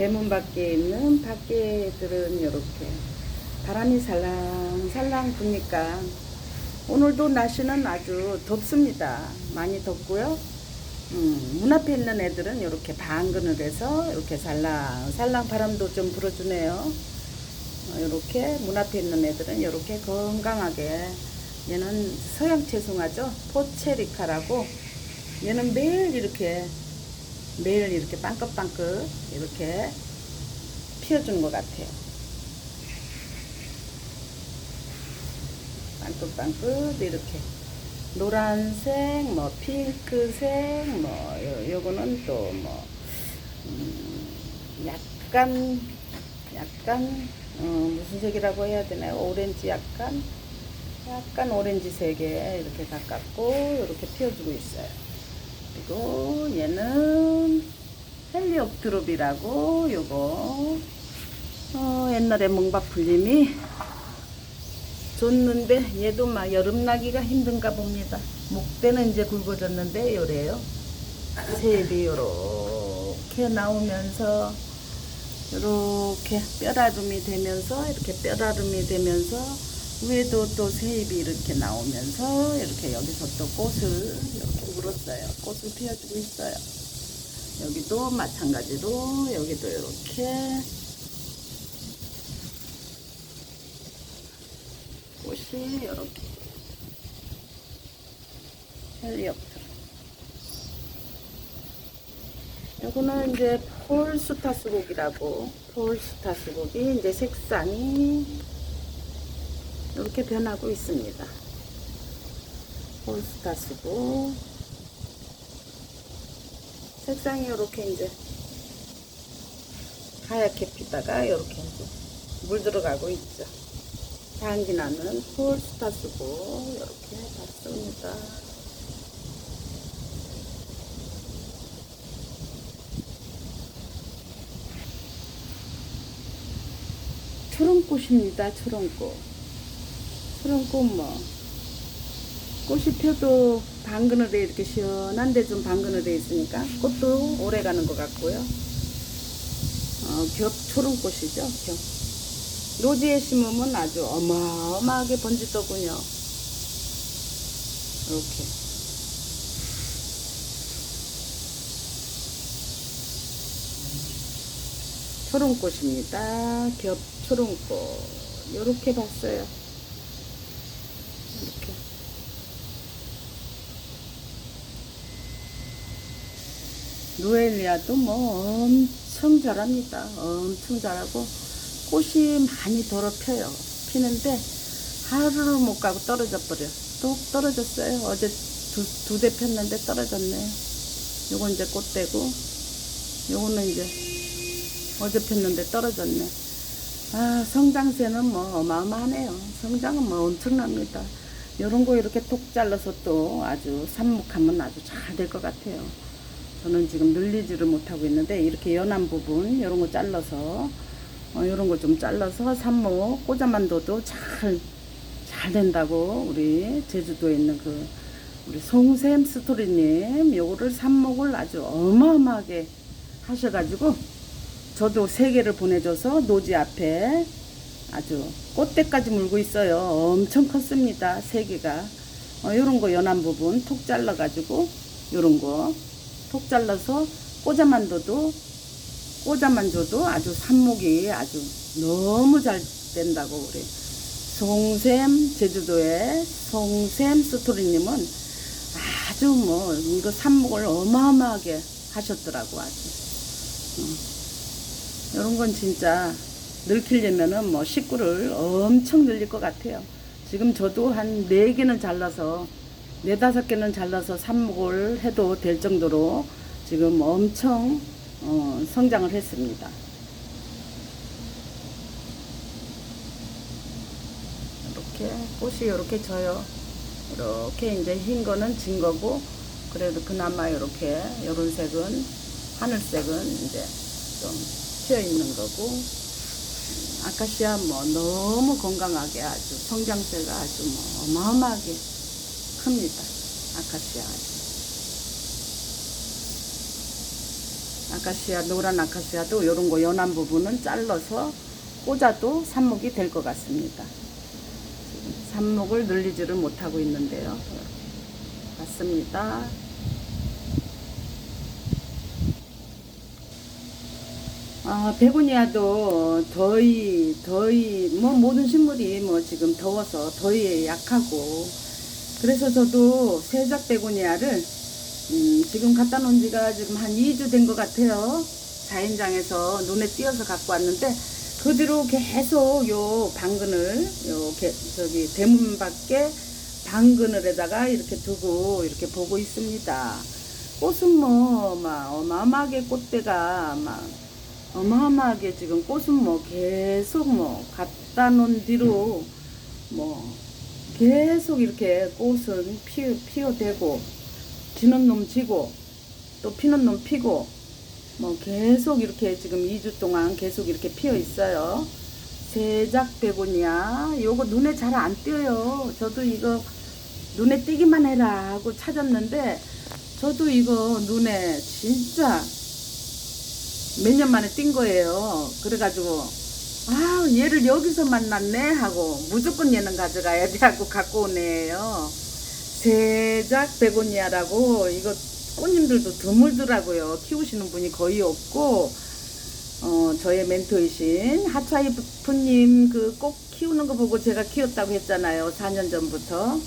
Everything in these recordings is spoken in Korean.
대문 밖에 있는 밖에들은 이렇게 바람이 살랑살랑 부니까 오늘도 날씨는 아주 덥습니다. 많이 덥고요. 음, 문 앞에 있는 애들은 이렇게 해서 이렇게 살랑살랑 바람도 좀 불어주네요. 이렇게 문 앞에 있는 애들은 이렇게 건강하게 얘는 서양 채송화죠. 포체리카라고 얘는 매일 이렇게 매일 이렇게 빵긋빵긋 이렇게 피워주는 것 같아요. 빵긋빵긋 이렇게 노란색, 뭐 핑크색, 뭐 요, 요거는 또뭐 음, 약간 약간 어, 무슨 색이라고 해야 되나요? 오렌지 약간 약간 오렌지색에 이렇게 가깝고 이렇게 피워주고 있어요. 그리고 얘는 헬리옵트롭이라고 요거 어, 옛날에 몽바풀님이 줬는데 얘도 막 여름 나기가 힘든가 봅니다. 목대는 이제 굵어졌는데 요래요. 새입이 요렇게 나오면서 요렇게 뼈라름이 되면서 이렇게 뼈라름이 되면서 위에도 또 새입이 이렇게 나오면서 이렇게 여기서 또 꽃을 이렇게 물었어요. 꽃을 피워주고 있어요. 여기도 마찬가지로 여기도 이렇게 꽃이 이렇게 헬리옵트라 요거는 이제 폴스타스곡이라고 폴스타스곡이 이제 색상이 이렇게 변하고 있습니다 폴스타스곡 색상이 이렇게 이제 하얗게 피다가 이렇게 이제 물 들어가고 있죠 향기 나는 폴스타스고 이렇게 봤습니다. 초롱꽃입니다. 초롱꽃. 초롱꽃 뭐 꽃이 펴도 방근을 해 이렇게 시원한데 좀해 있으니까 꽃도 오래 가는 것 같고요. 어, 겹 초롱꽃이죠. 겹. 노지에 심으면 아주 어마어마하게 번지더군요. 이렇게. 초롱꽃입니다. 겹 초롱꽃. 이렇게 봤어요. 이렇게. 노엘리아도 뭐 엄청 잘합니다. 엄청 잘하고 꽃이 많이 더럽혀요. 피는데 하루를 못 가고 떨어져 버려. 또 떨어졌어요. 어제 두, 두 대 폈는데 떨어졌네요. 요건 이제 꽃대고, 요거는 이제 어제 폈는데 떨어졌네. 아, 성장세는 뭐 어마어마하네요. 성장은 뭐 엄청납니다. 요런 거 이렇게 톡 잘라서 또 아주 삽목하면 아주 잘 될 것 같아요. 저는 지금 늘리지를 못하고 있는데 이렇게 연한 부분 이런 거 잘라서 어, 이런 거 좀 잘라서 삽목 꽂아만 둬도 잘, 잘 된다고 우리 제주도에 있는 그 우리 송샘 스토리님 요거를 삽목을 아주 어마어마하게 하셔가지고 저도 세 개를 보내줘서 노지 앞에 아주 꽃대까지 물고 있어요. 엄청 컸습니다. 세 개가. 어, 요런 거 연한 부분 톡 잘라가지고 요런 거 톡 잘라서 꽂아만 둬도 꽂아만 줘도 아주 삽목이 아주 너무 잘 된다고 우리 송샘 제주도의 송샘 스토리님은 아주 뭐 이거 삽목을 어마어마하게 하셨더라고 아주 음. 이런 건 진짜 늘키려면은 뭐 식구를 엄청 늘릴 것 같아요 지금 저도 한네 개는 잘라서 네다섯 개는 잘라서 삽목을 해도 될 정도로 지금 엄청 어, 성장을 했습니다. 이렇게 꽃이 이렇게 져요. 이렇게 이제 흰 거는 진 거고 그래도 그나마 이렇게 이런 색은 하늘색은 이제 좀 튀어 있는 거고 아카시아 뭐 너무 건강하게 아주 성장세가 아주 뭐 어마어마하게 큽니다. 아카시아. 아카시아, 노란 아카시아도 요런 거 연한 부분은 잘라서 꽂아도 삽목이 될 것 같습니다. 삽목을 늘리지를 못하고 있는데요. 맞습니다. 아, 베고니아도 더위, 더위, 뭐 모든 식물이 뭐 지금 더워서 더위에 약하고 그래서 저도 세작 베고니아를 음, 지금 갖다 놓은 지가 지금 한 2주 된 것 같아요. 자연장에서 눈에 띄어서 갖고 왔는데 그 뒤로 계속 요 방근을 요 게, 저기 대문 밖에 방그늘에다가 이렇게 두고 이렇게 보고 있습니다. 꽃은 뭐 막 어마어마하게 꽃대가 막 어마어마하게 지금 꽃은 뭐 계속 뭐 갖다 놓은 뒤로 뭐 계속 이렇게 꽃은 피, 피어대고 지는 놈 지고 또 피는 놈 피고 뭐 계속 이렇게 지금 2주 동안 계속 이렇게 피어 있어요. 세작 베고니아 요거 눈에 잘 안 띄어요. 저도 이거 눈에 띄기만 해라 하고 찾았는데 저도 이거 눈에 진짜 몇 년 만에 띈 거예요. 그래가지고 아 얘를 여기서 만났네 하고 무조건 얘는 가져가야 돼 하고 갖고 온 애예요. 세작 베고니아라고 이거 꽃님들도 드물더라고요. 키우시는 분이 거의 없고 어, 저의 멘토이신 하차이프님 그 꽃 키우는 거 보고 제가 키웠다고 했잖아요. 4년 전부터.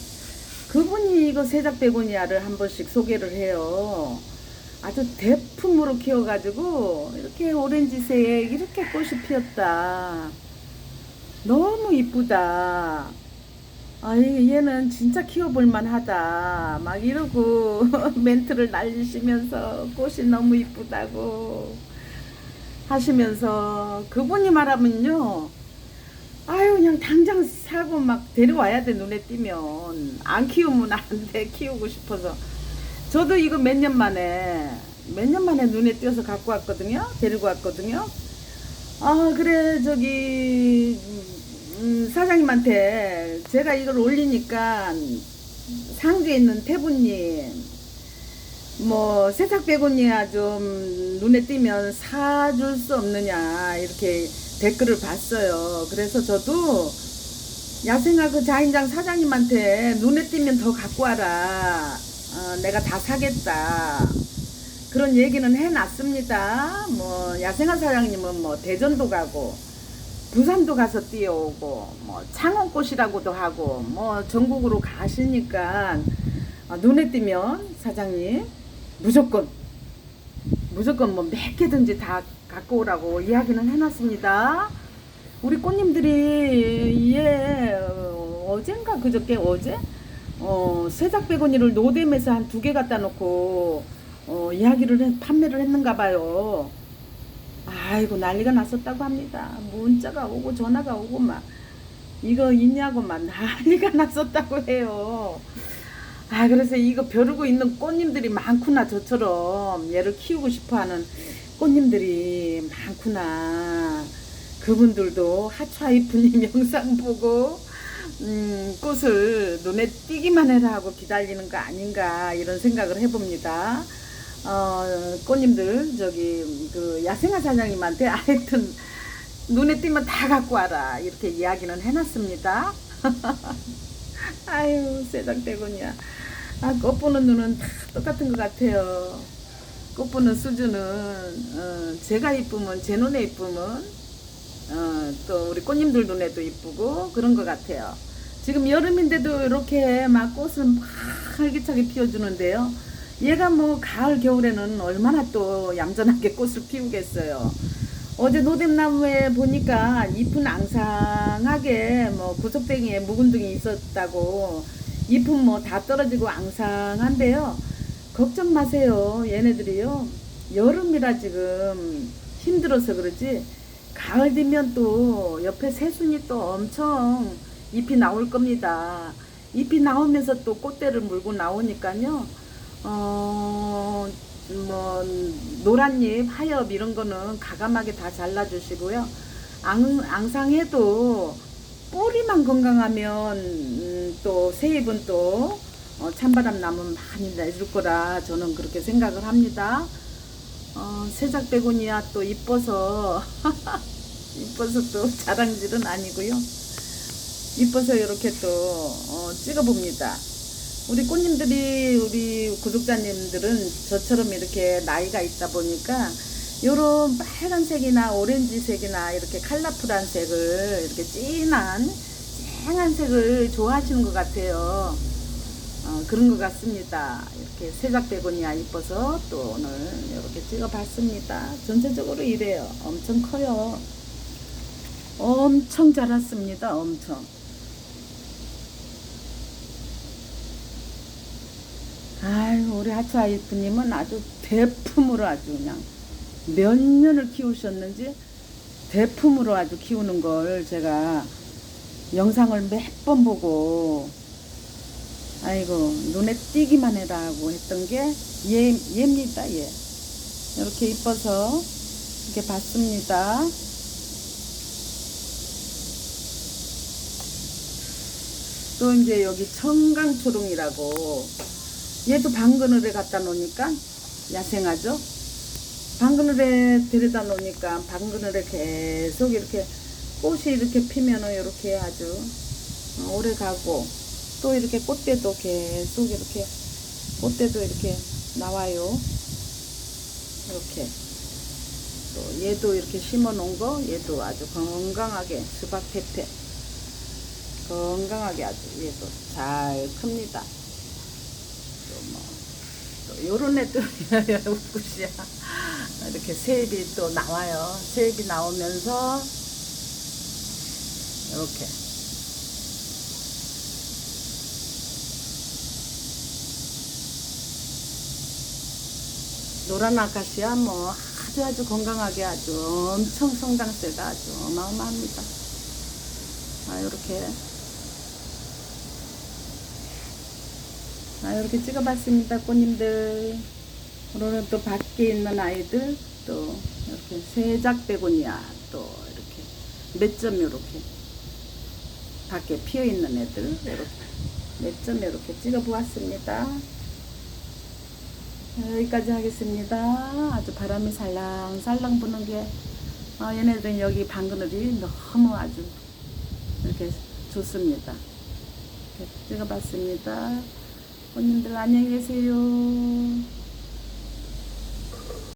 그분이 이거 세작 베고니아를 한 번씩 소개를 해요. 아주 대품으로 키워가지고 이렇게 오렌지색 이렇게 꽃이 피었다. 너무 이쁘다. 아, 이- 얘는 진짜 키워볼만 하다. 막 이러고 멘트를 날리시면서 꽃이 너무 이쁘다고 하시면서 그분이 말하면요. 아유, 그냥 당장 사고 막 데려와야 돼, 눈에 띄면. 안 키우면 안 돼, 키우고 싶어서. 저도 이거 몇 년 만에, 몇 년 만에 눈에 띄어서 갖고 왔거든요. 데리고 왔거든요. 아, 그래, 저기, 음, 사장님한테 제가 이걸 올리니까 상주에 있는 태부님, 뭐, 세탁 베고니아 좀 눈에 띄면 사줄 수 없느냐, 이렇게 댓글을 봤어요. 그래서 저도 야생화 그 자인장 사장님한테 눈에 띄면 더 갖고 와라. 어, 내가 다 사겠다. 그런 얘기는 해놨습니다. 뭐, 야생화 사장님은 뭐, 대전도 가고, 부산도 가서 뛰어오고, 뭐, 창원꽃이라고도 하고, 뭐, 전국으로 가시니까, 어, 눈에 띄면 사장님, 무조건, 무조건 뭐, 몇 개든지 다 갖고 오라고 이야기는 해놨습니다. 우리 꽃님들이, 예, 어, 어젠가 그저께 어제? 어, 베고니를 노뎀에서 한 두 개 갖다 놓고, 어, 이야기를 해, 판매를 했는가 봐요. 아이고, 난리가 났었다고 합니다. 문자가 오고 전화가 오고 막, 이거 있냐고 막 난리가 났었다고 해요. 아, 그래서 이거 벼르고 있는 꽃님들이 많구나, 저처럼. 얘를 키우고 싶어 하는 꽃님들이 많구나. 그분들도 하차이프님 영상 보고, 음, 꽃을 눈에 띄기만 해라 하고 기다리는 거 아닌가, 이런 생각을 해봅니다. 어, 꽃님들, 저기, 그, 야생화 사장님한테 하여튼, 눈에 띄면 다 갖고 와라. 이렇게 이야기는 해놨습니다. 아유, 세상 대군이야. 아, 꽃 보는 눈은 다 똑같은 것 같아요. 꽃 보는 수준은, 어, 제가 이쁘면, 제 눈에 이쁘면, 어, 또 우리 꽃님들 눈에도 이쁘고, 그런 것 같아요. 지금 여름인데도 이렇게 막 꽃을 막 활기차게 피워주는데요. 얘가 뭐 가을, 겨울에는 얼마나 또 얌전하게 꽃을 피우겠어요. 어제 노뎀나무에 보니까 잎은 앙상하게 뭐 구석탱이에 묵은 등이 있었다고 잎은 뭐 다 떨어지고 앙상한데요. 걱정 마세요. 얘네들이요. 여름이라 지금 힘들어서 그러지. 가을 되면 또 옆에 새순이 또 엄청 잎이 나올 겁니다. 잎이 나오면서 또 꽃대를 물고 나오니까요. 어, 뭐, 노란잎, 하엽 이런 거는 가감하게 다 잘라주시고요. 앙, 앙상해도 뿌리만 건강하면 음, 또 새잎은 또 어, 찬바람 나면 많이 내줄 거라 저는 그렇게 생각을 합니다. 어, 세작 베고니아 또 이뻐서 이뻐서 또 자랑질은 아니고요. 이뻐서 이렇게 또 어, 찍어봅니다. 우리 꽃님들이 우리 구독자님들은 저처럼 이렇게 나이가 있다 보니까 요런 빨간색이나 오렌지색이나 이렇게 컬러풀한 색을 이렇게 진한 쨍한 색을 좋아하시는 것 같아요. 어, 그런 것 같습니다. 이렇게 세작 베고니아 이뻐서 또 오늘 이렇게 찍어봤습니다. 전체적으로 이래요. 엄청 커요. 엄청 자랐습니다. 엄청. 아유, 우리 하츠아이프님은 아주 대품으로 아주 그냥 몇 년을 키우셨는지 대품으로 아주 키우는 걸 제가 영상을 몇 번 보고 아이고 눈에 띄기만 해라고 했던 게 얘, 얘입니다 얘 이렇게 이뻐서 이렇게 봤습니다. 또 이제 여기 청강초롱이라고 얘도 방그늘에 갖다 놓으니까 야생하죠? 방그늘에 들여다 놓으니까 방그늘에 계속 이렇게 꽃이 이렇게 피면은 이렇게 아주 오래 가고 또 이렇게 꽃대도 계속 이렇게 꽃대도 이렇게 나와요. 이렇게 또 얘도 이렇게 심어 놓은 거 얘도 아주 건강하게 수박 페페 건강하게 아주 얘도 잘 큽니다. 또뭐또 요런 애도 웃굿이야 이렇게 새입이 또 나와요. 새입이 나오면서 이렇게 노란 아카시아 뭐 아주 아주 건강하게 아주 엄청 성장세가 아주 어마어마합니다. 아 이렇게 아 이렇게 찍어봤습니다 꽃님들 오늘은 또 밖에 있는 아이들 또 이렇게 세작 베고니아 또 이렇게 몇점 이렇게 밖에 피어 있는 애들 이렇게 몇 점 이렇게 찍어 보았습니다. 여기까지 하겠습니다. 아주 바람이 살랑살랑 부는 게 아, 얘네들은 여기 방그늘이 너무 아주 이렇게 좋습니다. 이렇게 찍어봤습니다. 손님들 안녕히 계세요.